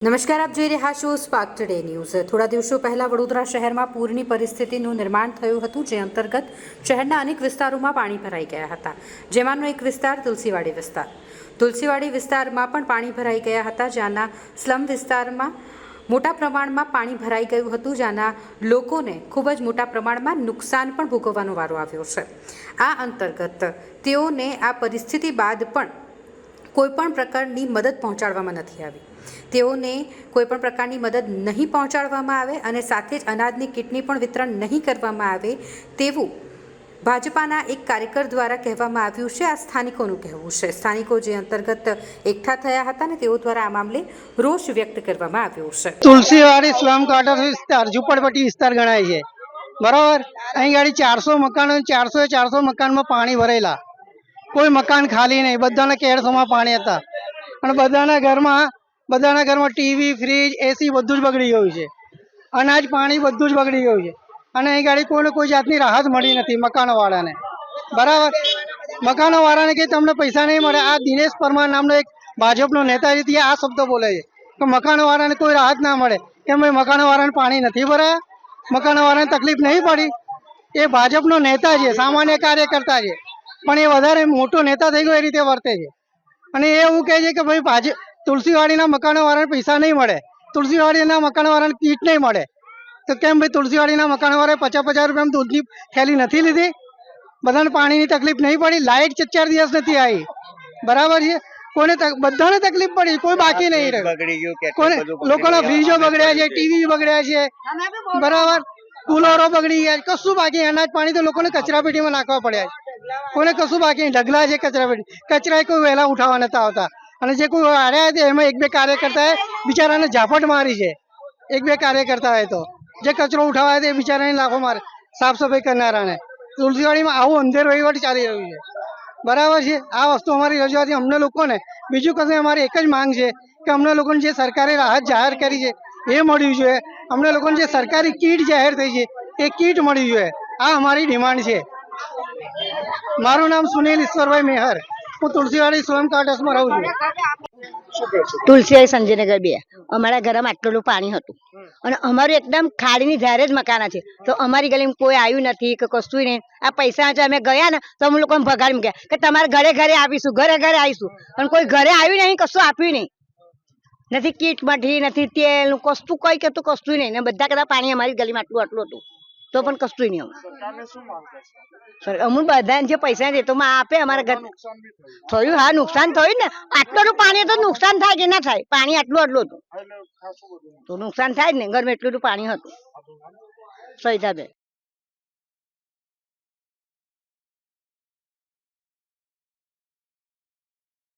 નમસ્કાર, આપ જોઈ રહ્યા છો સ્પાર્ક ટુડે ન્યૂઝ થોડા દિવસો પહેલા વડોદરા શહેરમાં પૂરની પરિસ્થિતિનું નિર્માણ થયું હતું, જે અંતર્ગત શહેરના અનેક વિસ્તારોમાં પાણી ભરાઈ ગયા હતા. જેમાંનો એક વિસ્તાર તુલસીવાડી વિસ્તાર. તુલસીવાડી વિસ્તારમાં પણ પાણી ભરાઈ ગયા હતા, જ્યાંના સ્લમ વિસ્તારમાં મોટા પ્રમાણમાં પાણી ભરાઈ ગયું હતું, જ્યાંના લોકોને ખૂબ જ મોટા પ્રમાણમાં નુકસાન પણ ભોગવવાનો વારો આવ્યો છે. આ અંતર્ગત તેઓને આ પરિસ્થિતિ બાદ પણ કોઈપણ પ્રકારની મદદ પહોંચાડવામાં નથી આવી. તેઓને કોઈપણ પ્રકારની મદદ નહીં પહોંચાડવામાં આવે અને સાથે જ અનાજની કીટની પણ વિતરણ નહીં કરવામાં આવે તેવું ભાજપાના એક કાર્યકર દ્વારા કહેવામાં આવ્યું છે. આ સ્થાનિકોનું કહેવું છે. સ્થાનિકો જે અંતર્ગત એકઠા થયા હતા ને તેઓ દ્વારા આ મામલે રોષ વ્યક્ત કરવામાં આવ્યો છે. તુલસીવાડી સ્લમ ક્વાર્ટર વિસ્તાર, ઝુંપડપટ્ટી વિસ્તાર ગણાય છે. બરાબર? અહીં ગાડી ચારસો મકાનો, ચારસો ચારસો મકાનમાં પાણી ભરેલા. કોઈ મકાન ખાલી નહીં. બધાના કેળસોમાં પાણી હતા. અને બધાના ઘરમાં બધાના ઘરમાં ટીવી, ફ્રીજ, એસી બધું જ બગડી ગયું છે. અનાજ, પાણી બધું જ બગડી ગયું છે. અને અહીં ગાડી કોઈને કોઈ જાતની રાહત મળી નથી મકાનોવાળાને. બરાબર? મકાનોવાળાને કે તમને પૈસા નહીં મળે. આ દિનેશ પરમાર નામનો એક ભાજપનો નેતા છે આ શબ્દ બોલે છે. કે મકાનોવાળાને કોઈ રાહત ના મળે. કેમ ભાઈ મકાનોવાળાને પાણી નથી ભરાયા? મકાનોવાળાને તકલીફ નહીં પડી? એ ભાજપનો નેતા છે, સામાન્ય કાર્યકર્તા છે. પણ એ વધારે મોટો નેતા થઈ ગયો એ રીતે વર્તે છે. અને એ એવું કહે છે કે ભાઈ ભાજપ તુલસીવાડીના મકાનોવાળાને પૈસા નહીં મળે. તુલસીવાડીના મકાનોવાળાને કીટ નહીં મળે. તો કેમ ભાઈ તુલસીવાડીના મકાનવાળાએ પચાસ પચાસ રૂપિયામાં દૂધની થેલી નથી લીધી? બધાને પાણીની તકલીફ નહીં પડી લાઇટ ચાર દિવસ નથી આવી. બરાબર છે? કોને બધાને તકલીફ પડી કોઈ બાકી નહીં રહ્યું. કોને લોકોના ફ્રીજો બગડ્યા છે ટીવી બગડ્યા છે. બરાબર? કુલરો બગડી ગયા કશું બાકી. અનાજ પાણી તો લોકોને કચરા પેટીમાં નાખવા પડ્યા છે. કોને કશું બાકી નહીં. ઢગલા છે કચરાપેટી કચરા કોઈ વહેલા ઉઠાવવા નતા આવતા. અને જે કોઈ આવ્યા હતા એમાં એક બે કાર્યકર્તાએ બિચારાને ઝાપટ મારી છે. એક બે કાર્યકર્તા હોય તો. જે કચરો ઉઠાવવા તે બિચારાને લાખો મારે સાફ સફાઈ કરનારાને. તુલસીવાડીમાં આવું અંધેર વહીવટ ચાલી રહ્યું છે. બરાબર છે? આ વસ્તુ અમારી રજૂઆત અમને લોકોને બીજું કશું અમારી એક જ માંગ છે કે અમને લોકોને જે સરકારે રાહત જાહેર કરી છે, એ મળ્યું જોઈએ અમને લોકોને જે સરકારી કીટ જાહેર થઈ છે, એ કીટ મળવી જોઈએ આ અમારી ડિમાન્ડ છે. મારું નામ સુનિલ ઈશ્વરભાઈ મેહર. હું તુલસીવાડી સ્વયં ક્વાર્ટર્સમાં રહું છું. તુલસી સંજયનગર બે. અમારા ઘરમાં આટલું પાણી હતું. અને અમારું એકદમ ખાડીની ધારે જ મકાન છે. તો અમારી ગલીમાં કોઈ આવ્યું નથી કે કશું નહીં. આ પૈસા અમે ગયા ને, તો અમે લોકો ભગાડી મૂક્યા કે તમારે ઘરે ઘરે આવીશું, ઘરે ઘરે આવીશું. પણ કોઈ ઘરે આવ્યું નહીં, કશું આપ્યું નહીં. નથી કીટ મઠી, નથી તેલ કશું કઈ કહેતું કશું નહીં. ને બધા કદાચ પાણી અમારી ગલીમાં આટલું આટલું હતું. તો પણ કશું નહીં સર અમુક બધા જે પૈસા છે તો માં આપે અમારા ઘર થયું. હા નુકસાન થયું ને. આટલું પાણી તો નુકસાન થાય કે ના થાય? પાણી આટલું આટલું હતું. તો નુકસાન થાય જ ને ઘરમાં એટલું પાણી હતું. સહિતાબેન